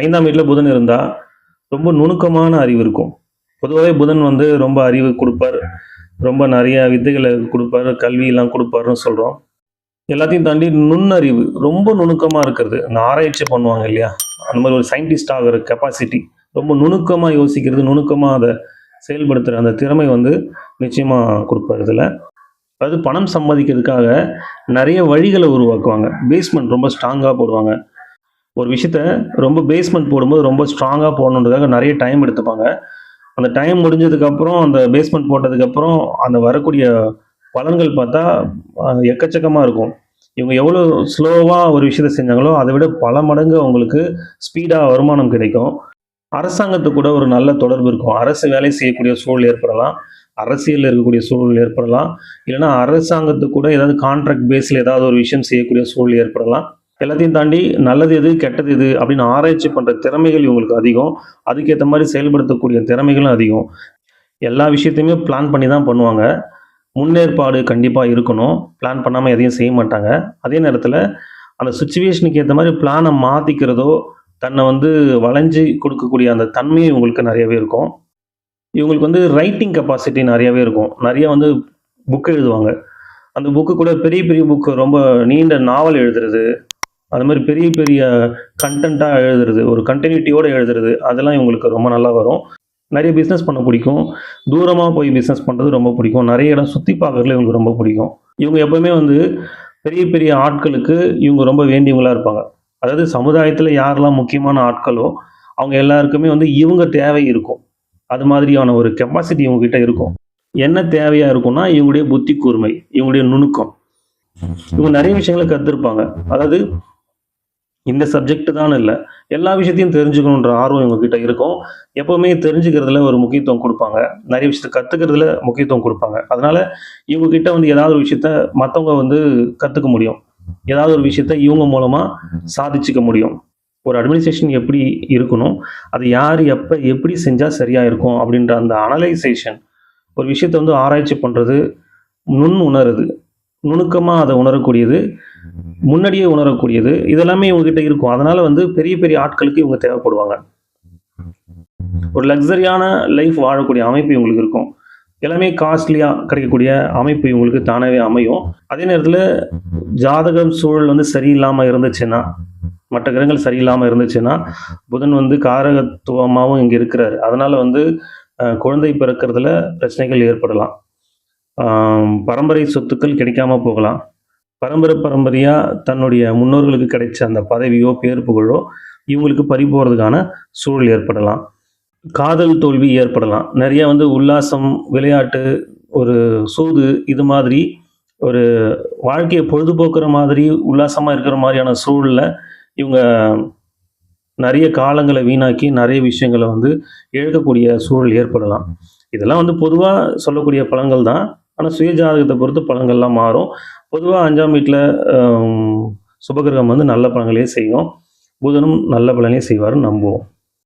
ஐந்தாம் வீட்டில் புதன் இருந்தால் ரொம்ப நுணுக்கமான அறிவு இருக்கும். பொதுவாகவே புதன் வந்து ரொம்ப அறிவு கொடுப்பார். ரொம்ப நிறைய வித்தைகளை கொடுப்பாரு கல்வியெல்லாம் கொடுப்பாருன்னு சொல்கிறோம் எல்லாத்தையும் தாண்டி நுண்ணறிவு ரொம்ப நுணுக்கமாக இருக்கிறது. இந்த ஆராய்ச்சி பண்ணுவாங்க இல்லையா? அந்த மாதிரி ஒரு சயின்டிஸ்ட் ஆகிற கெப்பாசிட்டி ரொம்ப நுணுக்கமாக யோசிக்கிறது நுணுக்கமாக அதை செயல்படுத்துகிற அந்த திறமை வந்து நிச்சயமாக கொடுப்பார் இதில். அதாவது பணம் சம்பாதிக்கிறதுக்காக நிறைய வழிகளை உருவாக்குவாங்க. பேஸ்மெண்ட் ரொம்ப ஸ்ட்ராங்காக போடுவாங்க. ஒரு விஷயத்த ரொம்ப பேஸ்மெண்ட் போடும்போது ரொம்ப ஸ்ட்ராங்காக போடணுன்றதுக்காக நிறைய டைம் எடுத்துப்பாங்க. அந்த டைம் முடிஞ்சதுக்கப்புறம் அந்த பேஸ்மெண்ட் போட்டதுக்கப்புறம் அந்த வரக்கூடிய பலன்கள் பார்த்தா எக்கச்சக்கமாக இருக்கும். இவங்க எவ்வளோ ஸ்லோவாக ஒரு விஷயத்த செஞ்சாங்களோ அதை விட பல மடங்கு அவங்களுக்கு ஸ்பீடாக வருமானம் கிடைக்கும். அரசாங்கத்து கூட ஒரு நல்ல தொடர்பு இருக்கும். அரசு வேலை செய்யக்கூடிய சூழல் ஏற்படலாம். அரசியலில் இருக்கக்கூடிய சூழல் ஏற்படலாம். இல்லைன்னா அரசாங்கத்து கூட ஏதாவது கான்ட்ராக்ட் பேஸில் ஏதாவது ஒரு விஷயம் செய்யக்கூடிய சூழல் ஏற்படலாம். எல்லாத்தையும் தாண்டி நல்லது எது கெட்டது எது அப்படின்னு ஆராய்ச்சி பண்ணுற திறமைகள் இவங்களுக்கு அதிகம். அதுக்கேற்ற மாதிரி செயல்படுத்தக்கூடிய திறமைகளும் அதிகம். எல்லா விஷயத்தையுமே பிளான் பண்ணி தான் பண்ணுவாங்க. முன்னேற்பாடு கண்டிப்பாக இருக்கணும். பிளான் பண்ணாமல் எதையும் செய்ய மாட்டாங்க. அதே நேரத்தில் அந்த சுச்சுவேஷனுக்கு ஏற்ற மாதிரி பிளானை மாற்றிக்கிறதோ தன்னை வந்து வளைஞ்சு கொடுக்கக்கூடிய அந்த தன்மையும் இவங்களுக்கு நிறையவே இருக்கும். இவங்களுக்கு வந்து ரைட்டிங் கெப்பாசிட்டி நிறையவே இருக்கும். நிறையா வந்து புக் எழுதுவாங்க. அந்த புக்கு கூட பெரிய பெரிய புக்கு ரொம்ப நீண்ட நாவல் எழுதுறது அது மாதிரி பெரிய பெரிய கண்டென்ட்டாக எழுதுறது ஒரு கண்டினியூட்டியோடு எழுதுறது அதெல்லாம் இவங்களுக்கு ரொம்ப நல்லா வரும். நிறைய பிஸ்னஸ் பண்ண பிடிக்கும். தூரமாக போய் பிஸ்னஸ் பண்ணுறது ரொம்ப பிடிக்கும். நிறைய இடம் சுற்றி பார்க்குறதுல இவங்களுக்கு ரொம்ப பிடிக்கும். இவங்க எப்போவுமே வந்து பெரிய பெரிய ஆட்களுக்கு இவங்க ரொம்ப வேண்டியவங்களாக இருப்பாங்க. அதாவது சமுதாயத்தில் யாரெல்லாம் முக்கியமான ஆட்களோ அவங்க எல்லாருக்குமே வந்து இவங்க தேவை இருக்கும். அது மாதிரியான ஒரு கெப்பாசிட்டி இவங்ககிட்ட இருக்கும். என்ன தேவையாக இருக்கும்னா இவங்களுடைய புத்தி கூர்மை இவங்களுடைய நுணுக்கம். இவங்க நிறைய விஷயங்களை கற்றுருப்பாங்க அதாவது இந்த சப்ஜெக்ட் தான் இல்லை. எல்லா விஷயத்தையும் தெரிஞ்சுக்கணுன்ற ஆர்வம் இவங்ககிட்ட இருக்கும். எப்போவுமே தெரிஞ்சுக்கிறதுல ஒரு முக்கியத்துவம் கொடுப்பாங்க. நிறைய விஷயத்த கற்றுக்கிறதுல முக்கியத்துவம் கொடுப்பாங்க. அதனால இவங்ககிட்ட வந்து ஏதாவது ஒரு விஷயத்த மற்றவங்க வந்து கற்றுக்க முடியும். ஏதாவது ஒரு விஷயத்த இவங்க மூலமாக சாதிச்சுக்க முடியும். ஒரு அட்மினிஸ்ட்ரேஷன் எப்படி இருக்கணும் அது யார் எப்போ எப்படி செஞ்சால் சரியாக இருக்கும் அப்படின்ற அந்த அனலைசேஷன் ஒரு விஷயத்தை வந்து ஆராய்ச்சி பண்ணுறது நுண் உணருது நுணுக்கமாக அதை உணரக்கூடியது முன்னாடியே உணரக்கூடியது இதெல்லாமே இவங்ககிட்ட இருக்கும். அதனால் வந்து பெரிய பெரிய ஆட்களுக்கு இவங்க தேவைப்படுவாங்க. ஒரு லக்ஸரியான லைஃப் வாழக்கூடிய அமைப்பு இவங்களுக்கு இருக்கும். எல்லாமே காஸ்ட்லியாக கிடைக்கக்கூடிய அமைப்பு இவங்களுக்கு தானாகவே அமையும். அதே நேரத்தில் ஜாதகம் சூழல் வந்து சரியில்லாமல் இருந்துச்சுன்னா மற்ற கிரகங்கள் சரியில்லாமல் இருந்துச்சுன்னா புதன் வந்து காரகத்துவமாகவும் இங்கே இருக்கிறார். அதனால் வந்து குழந்தை பிறக்கிறதுல பிரச்சனைகள் ஏற்படலாம். பரம்பரை சொத்துக்கள் கிடைக்காம போகலாம். பரம்பரை பரம்பரையாக தன்னுடைய முன்னோர்களுக்கு கிடைச்ச அந்த பதவியோ பேர் புகழோ இவங்களுக்கு பறி போகிறதுக்கான சூழல் ஏற்படலாம். காதல் தோல்வி ஏற்படலாம். நிறைய வந்து உல்லாசம் விளையாட்டு ஒரு சூது இது மாதிரி ஒரு வாழ்க்கையை பொழுதுபோக்குற மாதிரி உல்லாசமாக இருக்கிற மாதிரியான சூழலில் இவங்க நிறைய காலங்களை வீணாக்கி நிறைய விஷயங்களை வந்து இழக்கக்கூடிய சூழல் ஏற்படலாம். இதெல்லாம் வந்து பொதுவாக சொல்லக்கூடிய பழங்கள் தான் ஆனால் சுயஜாதகத்தை பொறுத்து பலன்கள்லாம் மாறும். பொதுவாக அஞ்சாம் வீட்டில் சுபகிரகம் வந்து நல்ல பலன்களே செய்யும். புதனும் நல்ல பலனே செய்வாருன்னு நம்புவோம்.